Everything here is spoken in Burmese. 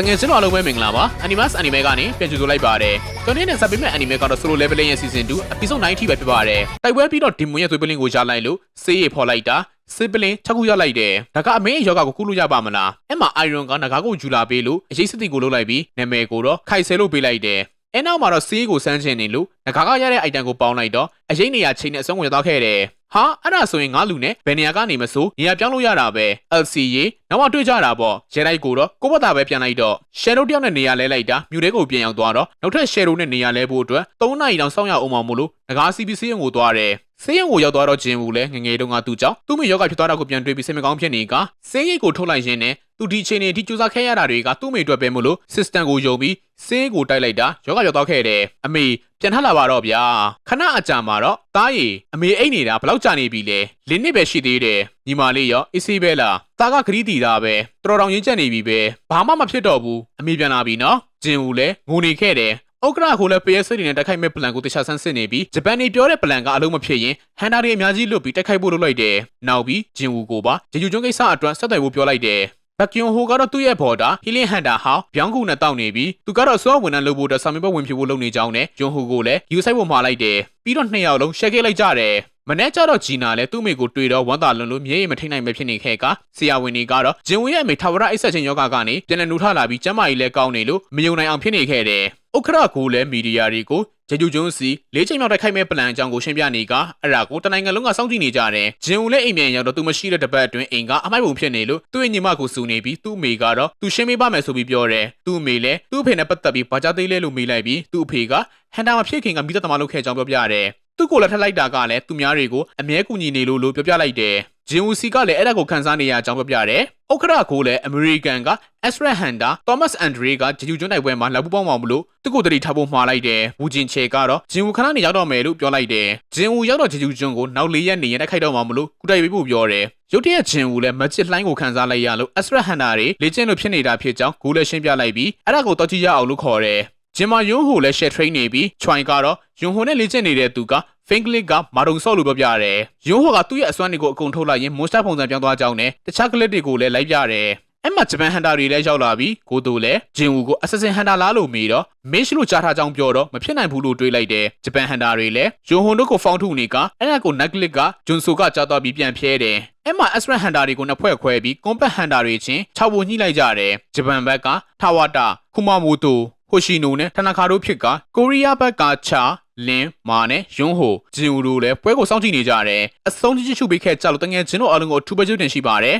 တငယ်ချင်းတို့အားလုံးပဲမင်္ဂလာပါ Animus Anime ကနေပြန်ကြိုဆိုလိုက်ပါတယ်ကျွန်တော်နဲ့ဆက်ပေးမဲ့ Anime ကတော့ Solo Leveling ရဲ့ Season 2 Episode 90ပဲဖြစ်ပါတယ်တိုက်ပွဲပြီးတော့ဒီမွန်ရဲ့သွေးပလင်းကိုရလိုက်လို့စေးရဖော်လိုက်တာစစ်ပလင်းချက်ခုရလိုက်တယ်ဒါကအမေရဲ့ယောဂကိုကုလို့ရပါမလားအဲ့မှာ Iron ကငကားကိုယူလာပေးလို့အရေးစတိကိုလုပ်လိုက်ပြီးနာမည်ကိုတော့ခိုင်ဆဲလို့ပေးလိုက်တယ်အဲနောက်မှာတော့စေးကိုစမ်းချင်နေလို့ငကားကရတဲ့ item ကိုပေါင်းလိုက်တော့အရေးနေရချိန်နဲ့အဆုံးဝင်သွားခဲ့တယ် ဟာအဲ့ဒါဆိုရင်ငါလူနဲ့ဘယ်နေရာကနေမဆိုနေရာပြောင်းလို့ရတာပဲ LC ရေနောက်မှတွေ့ကြတာပေါ့ရဲလိုက်ကိုတော့ကိုဘတာပဲပြန်လိုက်တော့ Shadow တယောက်နဲ့နေရာလဲလိုက်တာမြူတဲကိုပြန်ရောက်သွားတော့နောက်ထပ် Shadow နဲ့နေရာလဲဖို့အတွက်3နာရီတောင်စောင့်ရအောင်မမို့လို့ငကား CPC ရုံကိုသွားတယ်ဆေးရုံကိုရောက်သွားတော့ဂျင်ဘူးလဲငငယ်တုန်းကသူ့ကြောင့်သူ့မိယောဂဖြစ်သွားတာကိုပြန်တွေးပြီးစိတ်မကောင်းဖြစ်နေကဆေးရိတ်ကိုထုတ်လိုက်ရင်းနဲ့ သူဒီချိန်နေဒီစူးစမ်းခဲ့ရတာတွေကသူ့မိအတွက်ပဲမို့လို့ system ကိုယုံပြီးဆေးကိုတိုက်လိုက်တာယောဂရောက်သွားခဲ့တယ်အမေပြန်ထလာပါတော့ဗျာခဏအကြာမှာတော့တားရီအမေအိတ်နေတာဘလောက်ကြာနေပြီလဲလင်းနစ်ပဲရှိသေးတယ်ညီမလေးရောအေးဆေးပဲလားတာကခရီးတီတာပဲတော်တော်ရင်းချက်နေပြီပဲဘာမှမဖြစ်တော့ဘူးအမေပြန်လာပြီနော်ဂျင်ဦးလဲငိုနေခဲ့တယ်ဥက္ကရာကိုလည်း PS တွေနဲ့တိုက်ခိုက်မဲ့ plan ကိုတခြားဆန်းစစ်နေပြီးဂျပန်နေပြောတဲ့ plan ကအလုံးမဖြစ်ရင်ဟန်တာတွေအများကြီးလွတ်ပြီးတိုက်ခိုက်ဖို့လုပ်လိုက်တယ်။နောက်ပြီးဂျင်ဝူကိုပါဂျေဂျူကျွန်းကိစ္စအတွက်ဆက်သွယ်ဖို့ပြောလိုက်တယ်။ ဘက်ကယွန်ဟိုကတော့သူ့ရဲ့ဘော်ဒါဟီလင်ဟန်တာဟောင်းပြောင်းကူနဲ့တောက်နေပြီးသူကတော့စောဝန်ထမ်းလုပ်ဖို့အတွက်ဆာမီဘတ်ဝင်ဖြူဖို့လုပ်နေကြောင်းနဲ့ယွန်ဟိုကိုလည်းယူဆိုင်ဖို့မှာလိုက်တယ်။ပြီးတော့နှစ်ယောက်လုံးရှက်ခဲ့လိုက်ကြတယ်။မနေ့ကျတော့ဂျီနာလည်းသူ့မိကိုတွေ့တော့ဝမ်းသာလွန်လို့မြေရင်မထိနိုင်ပဲဖြစ်နေခဲ့ကဆရာဝန်တွေကတော့ဂျင်ဝင်းရဲ့အမေထာဝရအိတ်ဆက်ချင်းယောဂကနေပြန်လည်နှူထလာပြီးကျမကြီးလည်းကောင်းနေလို့မယုံနိုင်အောင်ဖြစ်နေခဲ့တယ်။ဥက္ခရကိုလည်းမီဒီယာတွေကို ဂျေဂျူကျွန်းစီလေးချိန်မြောက်တိုက်ခိုက်မဲ့ပလန်အကြောင်းကိုရှင်းပြနေကအဲ့ဒါကိုတနိုင်ငံလုံးကစောင့်ကြည့်နေကြတယ်။ဂျင်ဦးလည်းအိမ်ပြန်ရောက်တော့သူမရှိတဲ့တပတ်အတွင်းအိမ်ကအမိုက်ပုံဖြစ်နေလို့သူ့ရဲ့ညီမကိုစုနေပြီးသူ့အမေကတော့သူရှင်းပေးပါမယ်ဆိုပြီးပြောတယ်။သူ့အမေလည်းသူ့အဖေနဲ့ပတ်သက်ပြီးဘာကြသေးလဲလို့မေးလိုက်ပြီးသူ့အဖေကဟန်တာမဖြစ်ခင်ကမိသက်သမားလုပ်ခဲ့ကြောင်းပြောပြတယ်။သူ့ကိုလည်းထက်လိုက်တာကလည်းသူများတွေကိုအမြဲကူညီနေလို့လို့ပြောပြလိုက်တယ်။ဂျင်ဦးစီကလည်းအဲ့ဒါကိုခန်းစားနေရအကြောင်းပြောပြတယ်။ ဥက္ခရကိုလည်းအမေရိကန်က Ezra Hunter Thomas Andre ကဂျီဂျူကျွန်းတိုက်ပွဲမှာလက်ပူပေါင်းအောင်မလို့သူ့ကိုတတိထားဖို့မှားလိုက်တယ်။ဝူဂျင်ချေကတော့ဂျင်ဦးခဏနေရောက်တော့မယ်လို့ပြောလိုက်တယ်။ဂျင်ဦးရောက်တော့ဂျီဂျူကျွန်းကိုနောက်၄ရက်နေရင်တိုက်ခိုက်တော့မှာမလို့ကုတိုက်ပေးဖို့ပြောတယ်။ရုတ်တရက်ဂျင်ဦးလည်းမချစ်လှိုင်းကိုခန်းစားလိုက်ရလို့ Ezra Hunter တွေလေ့ကျင့်လို့ဖြစ်နေတာဖြစ်ကြောင်းဂိုးလည်းရှင်းပြလိုက်ပြီးအဲ့ဒါကိုတော့ကြည့်ရအောင်လို့ခေါ်တယ်။ ဂျင်မာယွန်းဟိုလည်း share train နေပြီး Choi ကတော့ယွန်းဟိုနဲ့လေ့ကျင့်နေတဲ့သူက Finglik ကမာတုံဆော့လို့ပြောပြရတယ်။ယွန်းဟိုကသူ့ရဲ့အစွမ်းတွေကိုအကုန်ထုတ်လိုက်ရင် monster ပုံစံပြောင်းသွားကြောင်းနဲ့တခြား clip တွေကိုလည်းလိုက်ပြတယ်။အဲ့မှာဂျပန်ဟန်တာတွေလည်းရောက်လာပြီးကိုတူလည်းဂျင်ဝူကို assassin hunter လားလို့မေးတော့ mesh လို့ကြားထားကြောင်းပြောတော့မဖြစ်နိုင်ဘူးလို့တွေးလိုက်တယ်ဂျပန်ဟန်တာတွေလည်းယွန်ဟွန်တို့ကိုဖောင်းထုနေကအဲ့ဒါကို necklace ကဂျွန်ဆိုကကြားသွားပြီးပြန်ဖျဲတယ်အဲ့မှာ Astra Hunter တွေကိုနှစ်ဖွဲ့ခွဲပြီး Compact Hunter တွေချင်း၆ပုံညှိလိုက်ကြတယ်ဂျပန်ဘက်ကထာဝတာခုမမိုတို ဟိုရှိနိုနဲ့ထနာခါတို့ဖြစ်ကကိုရီးယားဘက်ကချာလင်းမာနဲ့ယွန်းဟိုဂျင်ဦးတို့လည်းပွဲကိုစောင့်ကြည့်နေကြတယ်အဆုံးကြည့်ရှုပေးခဲ့ကြလို့တငယ်ချင်းတို့အားလုံးကိုအထူးပဲကျုပ်တင်ရှိပါတယ်